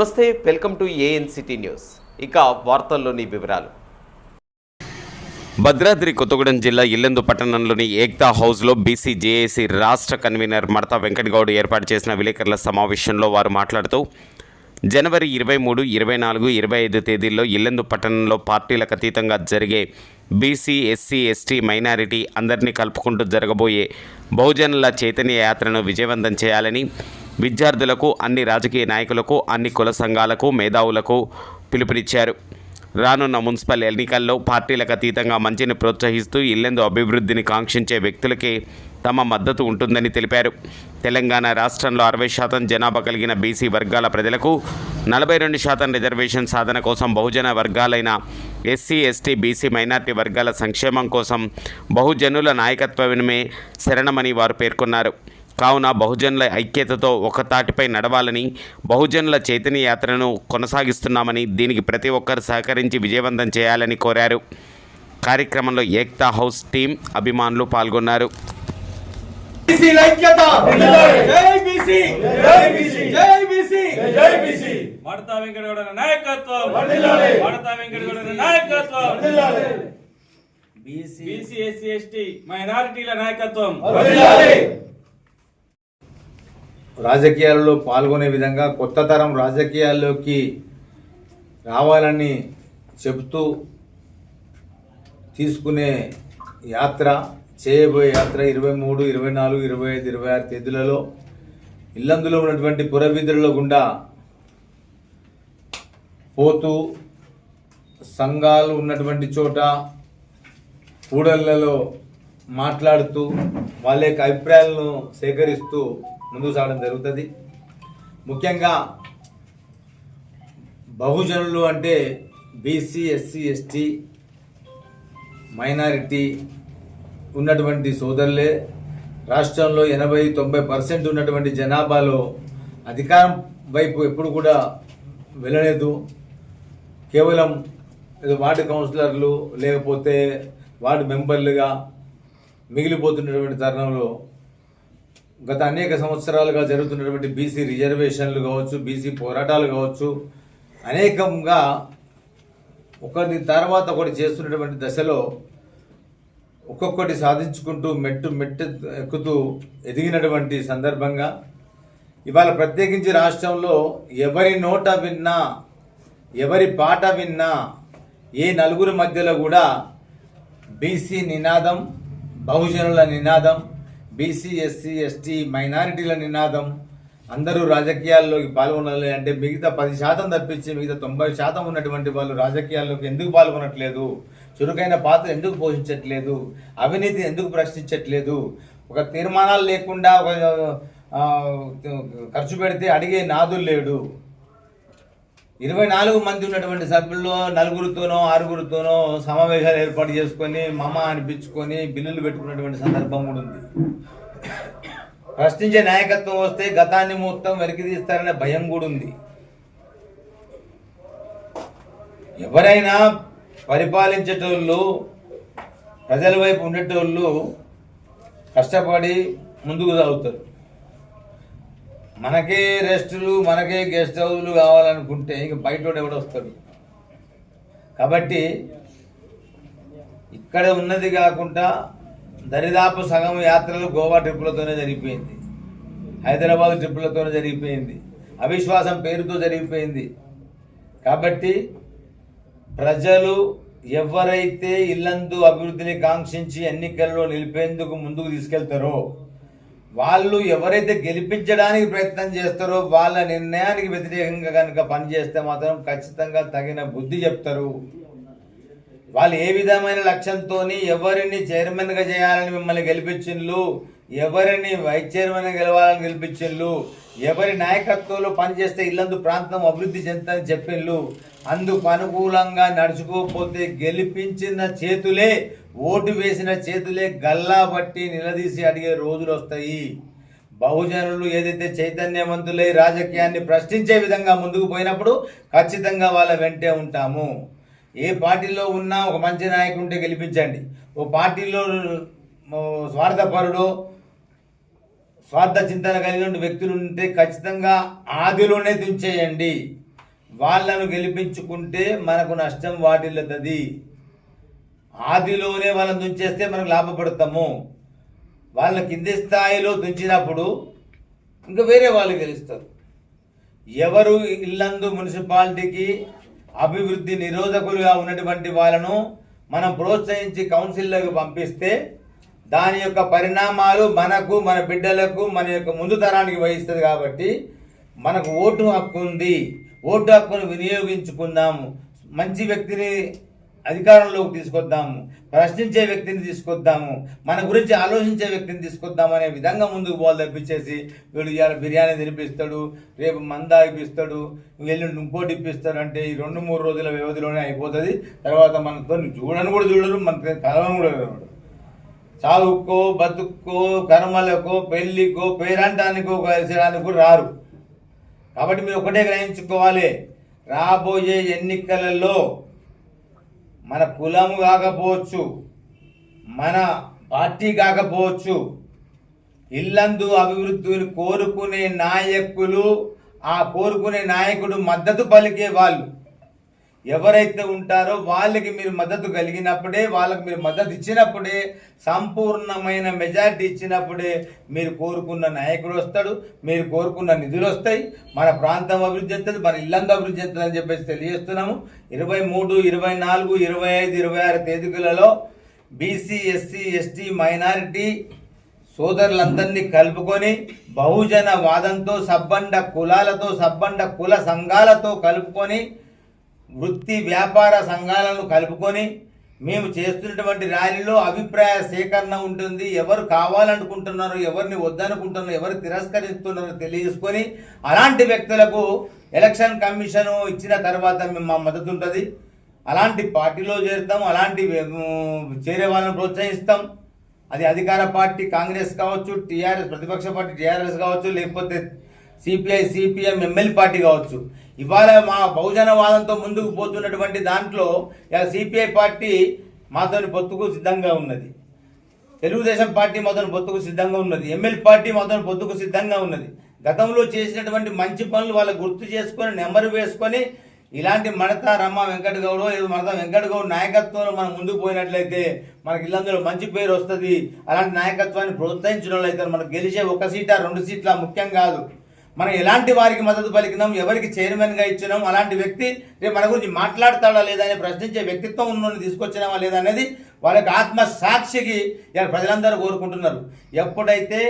నమస్తే welcome to AN city news. ఇక వార్తల్లోని వివరాలు. భద్రాద్రి కొత్తగూడెం జిల్లా ఇల్లెందు పట్టణంలోని ఏక్తా హౌస్లో బీసీ జేఏసీ రాష్ట్ర కన్వీనర్ మడతా వెంకటగౌడ్ ఏర్పాటు చేసిన విలేకరుల సమావేశంలో వారు మాట్లాడుతూ జనవరి ఇరవై మూడు ఇరవై నాలుగు ఇరవై ఐదు తేదీల్లో ఇల్లెందు పట్టణంలో పార్టీలకు అతీతంగా జరిగే బీసీ ఎస్సీ ఎస్టీ మైనారిటీ అందరినీ కలుపుకుంటూ జరగబోయే బహుజనుల చైతన్య యాత్రను విజయవంతం చేయాలని విద్యార్థులకు అన్ని రాజకీయ నాయకులకు అన్ని కుల సంఘాలకు మేధావులకు పిలుపునిచ్చారు. రానున్న మున్సిపల్ ఎన్నికల్లో పార్టీలకు అతీతంగా మంచిని ప్రోత్సహిస్తూ ఇల్లెందు అభివృద్ధిని కాంక్షించే వ్యక్తులకే తమ మద్దతు ఉంటుందని తెలిపారు. తెలంగాణ రాష్ట్రంలో అరవై శాతం జనాభా కలిగిన బీసీ వర్గాల ప్రజలకు నలభై రెండు శాతం రిజర్వేషన్ సాధన కోసం బహుజన వర్గాలైన ఎస్సీ ఎస్టీ బీసీ మైనార్టీ వర్గాల సంక్షేమం కోసం బహుజనుల నాయకత్వమే శరణమని వారు పేర్కొన్నారు. కావున బహుజనుల ఐక్యతతో ఒక తాటిపై నడవాలని బహుజనుల చైతన్య యాత్రను కొనసాగిస్తున్నామని దీనికి ప్రతి ఒక్కరు సహకరించి విజయవంతం చేయాలని కోరారు. కార్యక్రమంలో ఏక్తా హౌస్ టీం అభిమానులు పాల్గొన్నారు. బీసీ ఐక్యత! జై బీసీ! జై బీసీ! జై బీసీ! జై బీసీ! మడతా వెంకటగౌడ నాయకత్వం! వర్ధిల్లాలి. మడతా వెంకటగౌడ నాయకత్వం! వర్ధిల్లాలి. బీసీ ఎస్సీ ఎస్టీ మైనారిటీల నాయకత్వం. రాజకీయాలలో పాల్గొనే విధంగా కొత్త తరం రాజకీయాల్లోకి రావాలని చెబుతూ తీసుకునే యాత్ర చేయబోయే యాత్ర ఇరవై మూడు ఇరవై నాలుగు ఇరవై ఐదు ఇరవై ఆరు తేదీలలో ఇల్లందులో ఉన్నటువంటి పురవీధులలో గుండా పోతూ సంఘాలు ఉన్నటువంటి చోట కూడళ్ళలో మాట్లాడుతూ వాళ్ళ యొక్క అభిప్రాయాలను సేకరిస్తూ ముందుకు సాగడం జరుగుతుంది. ముఖ్యంగా బహుజనులు అంటే బీసీ ఎస్సీ ఎస్టీ మైనారిటీ ఉన్నటువంటి సోదరులే. రాష్ట్రంలో ఎనభై తొంభై పర్సెంట్ ఉన్నటువంటి జనాభాలో అధికారం వైపు ఎప్పుడు కూడా వెళ్ళలేదు. కేవలం ఏదో వార్డు కౌన్సిలర్లు లేకపోతే వార్డు మెంబర్లుగా మిగిలిపోతున్నటువంటి తరుణంలో గత అనేక సంవత్సరాలుగా జరుగుతున్నటువంటి బీసీ రిజర్వేషన్లు కావచ్చు బీసీ పోరాటాలు కావచ్చు అనేకంగా ఒకరి తర్వాత ఒకటి చేస్తున్నటువంటి దశలో ఒక్కొక్కటి సాధించుకుంటూ మెట్టు మెట్టు ఎక్కుతూ ఎదిగినటువంటి సందర్భంగా ఇవాళ ప్రత్యేకించి రాష్ట్రంలో ఎవరి నోట విన్నా ఎవరి పాట విన్నా ఏ నలుగురి మధ్యలో కూడా బీసీ నినాదం బహుజనుల నినాదం బీసీ ఎస్సీ ఎస్టీ మైనారిటీల నినాదం. అందరూ రాజకీయాల్లోకి పాల్గొనాలి అంటే మిగతా పది శాతం తప్పించి మిగతా తొంభై శాతం ఉన్నటువంటి వాళ్ళు రాజకీయాల్లోకి ఎందుకు పాల్గొనట్లేదు? చురుకైన పాత్ర ఎందుకు పోషించట్లేదు? అవినీతి ఎందుకు ప్రశ్నించట్లేదు? ఒక తీర్మానాలు లేకుండా ఒక ఖర్చు పెడితే అడిగే నాదులు లేడు. ఇరవై నాలుగు మంది ఉన్నటువంటి సభ్యుల్లో నలుగురితోనో ఆరుగురితోనో సమావేశాలు ఏర్పాటు చేసుకొని మమ అనిపించుకొని బిల్లులు పెట్టుకున్నటువంటి సందర్భం కూడా ఉంది. ప్రశ్నించే నాయకత్వం వస్తే గతాన్ని మొత్తం వెనక్కి తీస్తారనే భయం కూడా ఉంది. ఎవరైనా పరిపాలించేటోళ్ళు ప్రజల వైపు ఉండేటోళ్ళు కష్టపడి ముందుకు సాగుతారు. మనకే రెస్టులు మనకే గెస్ట్ హౌస్లు కావాలనుకుంటే ఇంక బయట ఎవడు వస్తాడు? కాబట్టి ఇక్కడ ఉన్నది కాకుండా దరిదాపు సగం యాత్రలు గోవా ట్రిప్పులతోనే జరిగిపోయింది. హైదరాబాద్ ట్రిప్పులతోనే జరిగిపోయింది. అవిశ్వాసం పేరుతో జరిగిపోయింది. కాబట్టి ప్రజలు ఎవరైతే ఇల్లందు అభివృద్ధిని కాంక్షించి ఎన్నికల్లో నిలిపేందుకు ముందుకు తీసుకెళ్తారో వాళ్ళు ఎవరైతే గెలిపించడానికి ప్రయత్నం చేస్తారో వాళ్ళ నిర్ణయానికి వ్యతిరేకంగా కనుక పనిచేస్తే మాత్రం ఖచ్చితంగా తగిన బుద్ధి చెప్తారు. వాళ్ళు ఏ విధమైన లక్ష్యంతో ఎవరిని చైర్మన్గా చేయాలని మిమ్మల్ని గెలిపించిండ్లు ఎవరిని వైస్ చైర్మన్ గెలవాలని గెలిపించిండ్లు ఎవరి నాయకత్వంలో పనిచేస్తే ఇల్లందు ప్రాంతం అభివృద్ధి చెందుతుందని చెప్పిండ్లు అందుకు అనుకూలంగా నడుచుకోకపోతే గెలిపించిన చేతులే ఓటు వేసిన చేతులే గల్లా బట్టి నిలదీసి అడిగే రోజులు వస్తాయి బహుజనులు ఏదైతే చైతన్యవంతులై రాజకీయాన్ని ప్రశ్నించే విధంగా ముందుకు పోయినప్పుడు ఖచ్చితంగా వాళ్ళ వెంటే ఉంటాము. ఏ పార్టీలో ఉన్నా ఒక మంచి నాయకుంటే ఉంటే గెలిపించండి. ఓ పార్టీలో స్వార్థపరుడు స్వార్థ చింతన కలిగిన వ్యక్తులు ఉంటే ఖచ్చితంగా ఆదిలోనే దించేయండి వాళ్ళను గెలిపించుకుంటే మనకు నష్టం వాటిల్లుతుంది. ఆదిలోనే వాళ్ళని తుంచేస్తే మనకు లాభపడతాము. వాళ్ళ కింది స్థాయిలో తుంచినప్పుడు ఇంకా వేరే వాళ్ళు గెలుస్తారు. ఎవరు ఇల్లందు మున్సిపాలిటీకి అభివృద్ధి నిరోధకులుగా ఉన్నటువంటి వాళ్ళను మనం ప్రోత్సహించి కౌన్సిల్లోకి పంపిస్తే దాని యొక్క పరిణామాలు మనకు మన బిడ్డలకు మన యొక్క ముందు తరానికి వహిస్తుంది కాబట్టి మనకు ఓటు హక్కు ఉంది. ఓటు హక్కును వినియోగించుకుందాము మంచి వ్యక్తిని అధికారంలోకి తీసుకొద్దాము ప్రశ్నించే వ్యక్తిని తీసుకొద్దాము మన గురించి ఆలోచించే వ్యక్తిని తీసుకొద్దాం అనే విధంగా ముందుకు పోవాలి తప్పించేసి వీడు ఇవాళ బిర్యానీ తినిపిస్తాడు రేపు మంద ఇప్పిస్తాడు ఎల్లుండి ఇంకోటి ఇప్పిస్తాడు అంటే ఈ రెండు మూడు రోజుల వ్యవధిలోనే అయిపోతుంది. తర్వాత మనతో చూడని కూడా చూడరు మన కలవని కూడా చూడరు. చావుకో బతుక్కో కర్మలకో పెళ్ళికో పేరంటానికో కలిసడానికి కూడా రారు. కాబట్టి మీరు ఒకటే గ్రహించుకోవాలి. రాబోయే ఎన్నికలలో మన కులము కాకపోవచ్చు మన పార్టీ కాకపోవచ్చు ఇల్లందు అభివృద్ధిని కోరుకునే నాయకులు ఆ కోరుకునే నాయకుడు మద్దతు పలికే వాళ్ళు. ఎవరైతే ఉంటారో వాళ్ళకి మీరు మద్దతు కలిగినప్పుడే వాళ్ళకి మీరు మద్దతు ఇచ్చినప్పుడే సంపూర్ణమైన మెజారిటీ ఇచ్చినప్పుడే మీరు కోరుకున్న నాయకుడు వస్తాడు మీరు కోరుకున్న నిధులు వస్తాయి. మన ప్రాంతం అభివృద్ధి అవుతుంది మన ఇల్లంతా అభివృద్ధి చెందుతుంది అని చెప్పేసి తెలియజేస్తున్నాము. ఇరవై మూడు ఇరవై నాలుగు ఇరవై ఐదు ఇరవై ఆరు తేదీలలో బీసీ ఎస్సీ ఎస్టీ మైనారిటీ సోదరులందరినీ కలుపుకొని బహుజన వాదంతో సబ్బండ కులాలతో సబ్బండ కుల సంఘాలతో కలుపుకొని వృత్తి వ్యాపార సంఘాలను కలుపుకొని మేము చేస్తున్నటువంటి ర్యాలీలో అభిప్రాయ సేకరణ ఉంటుంది. ఎవరు కావాలనుకుంటున్నారు ఎవరిని వద్దనుకుంటున్నారు ఎవరు తిరస్కరిస్తున్నారో తెలియజేసుకొని అలాంటి వ్యక్తులకు ఎలక్షన్ కమిషన్ ఇచ్చిన తర్వాత మేము మా మద్దతు ఉంటుంది. అలాంటి పార్టీలో చేరుతాం అలాంటి చేరే వాళ్ళని ప్రోత్సహిస్తాం. అది అధికార పార్టీ కాంగ్రెస్ కావచ్చు టీఆర్ఎస్ ప్రతిపక్ష పార్టీ టీఆర్ఎస్ కావచ్చు లేకపోతే సిపిఐ సిపిఎం ఎమ్మెల్యే పార్టీ కావచ్చు. ఇవాళ మా బహుజన వాదంతో ముందుకు పోతున్నటువంటి దాంట్లో ఇలా సిపిఐ పార్టీ మాతోని పొత్తుకు సిద్ధంగా ఉన్నది. తెలుగుదేశం పార్టీ మాతోని పొత్తుకు సిద్ధంగా ఉన్నది. ఎమ్మెల్యే పార్టీ మాతోని పొత్తుకు సిద్ధంగా ఉన్నది. గతంలో చేసినటువంటి మంచి పనులు వాళ్ళు గుర్తు చేసుకొని నెంబర్ వేసుకొని ఇలాంటి మడత రమ్మ వెంకట గౌడ్ మడత వెంకట గౌడ్ నాయకత్వంలో మనం ముందుకు పోయినట్లయితే మనకి ఇల్లందులో మంచి పేరు వస్తుంది. అలాంటి నాయకత్వాన్ని ప్రోత్సహించిన అయితే మనకు గెలిచే ఒక సీటా రెండు సీట్ల ముఖ్యం కాదు. మనం ఎలాంటి వారికి మద్దతు పలికినాం ఎవరికి చైర్మన్గా ఇచ్చినాం అలాంటి వ్యక్తి రేపు మన గురించి మాట్లాడతాడా లేదా అని ప్రశ్నించే వ్యక్తిత్వం ఉన్నోని తీసుకొచ్చినామా లేదా అనేది వాళ్ళకి ఆత్మ సాక్షికి ప్రజలందరూ కోరుకుంటున్నారు. ఎప్పుడైతే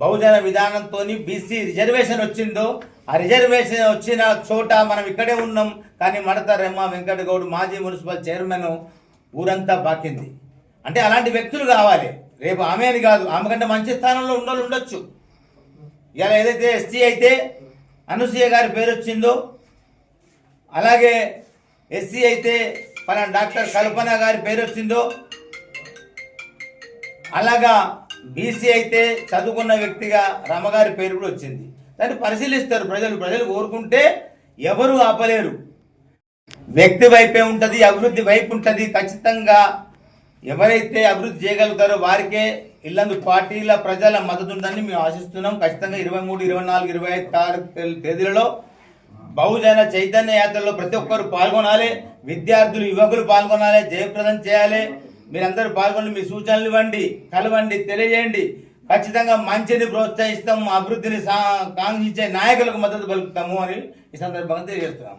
బహుజన విధానంతో బీసీ రిజర్వేషన్ వచ్చిందో ఆ రిజర్వేషన్ వచ్చిన చోట మనం ఇక్కడే ఉన్నాం కానీ మడత రెమ్మ వెంకటగౌడ్ మాజీ మున్సిపల్ చైర్మన్ ఊరంతా బాకింది. అంటే అలాంటి వ్యక్తులు కావాలి. రేపు ఆమె అని కాదు ఆమె కంటే మంచి స్థానంలో ఉండోళ్ళు ఉండొచ్చు. ఇలా ఏదైతే ఎస్టీ అయితే అనసూయ గారి పేరు వచ్చిందో అలాగే ఎస్సీ అయితే పలానా డాక్టర్ కల్పన గారి పేరు వచ్చిందో అలాగా బీసీ అయితే చదువుకున్న వ్యక్తిగా రమగారి పేరు కూడా వచ్చింది. దాన్ని పరిశీలిస్తారు ప్రజలు. ప్రజలు కోరుకుంటే ఎవరు ఆపలేరు. వ్యక్తి వైపే ఉంటుంది అభివృద్ధి వైపు ఉంటుంది. ఖచ్చితంగా ఎవరైతే అభివృద్ధి చేయగలుగుతారో వారికే ఇల్లందు పార్టీల ప్రజల మద్దతు ఉందని మేము ఆశిస్తున్నాం. ఖచ్చితంగా ఇరవై మూడు ఇరవై నాలుగు ఇరవై ఐదు తారీఖు తేదీలలో బహుజన చైతన్య యాత్రలో ప్రతి ఒక్కరు పాల్గొనాలి. విద్యార్థులు యువకులు పాల్గొనాలి. జయప్రదం చేయాలి. మీరందరూ పాల్గొని మీ సూచనలు ఇవ్వండి కలవండి తెలియజేయండి. ఖచ్చితంగా మంచిని ప్రోత్సహిస్తాం అభివృద్ధిని కాంక్షించే నాయకులకు మద్దతు పలుకుతాము అని ఈ సందర్భంగా తెలియజేస్తున్నాం.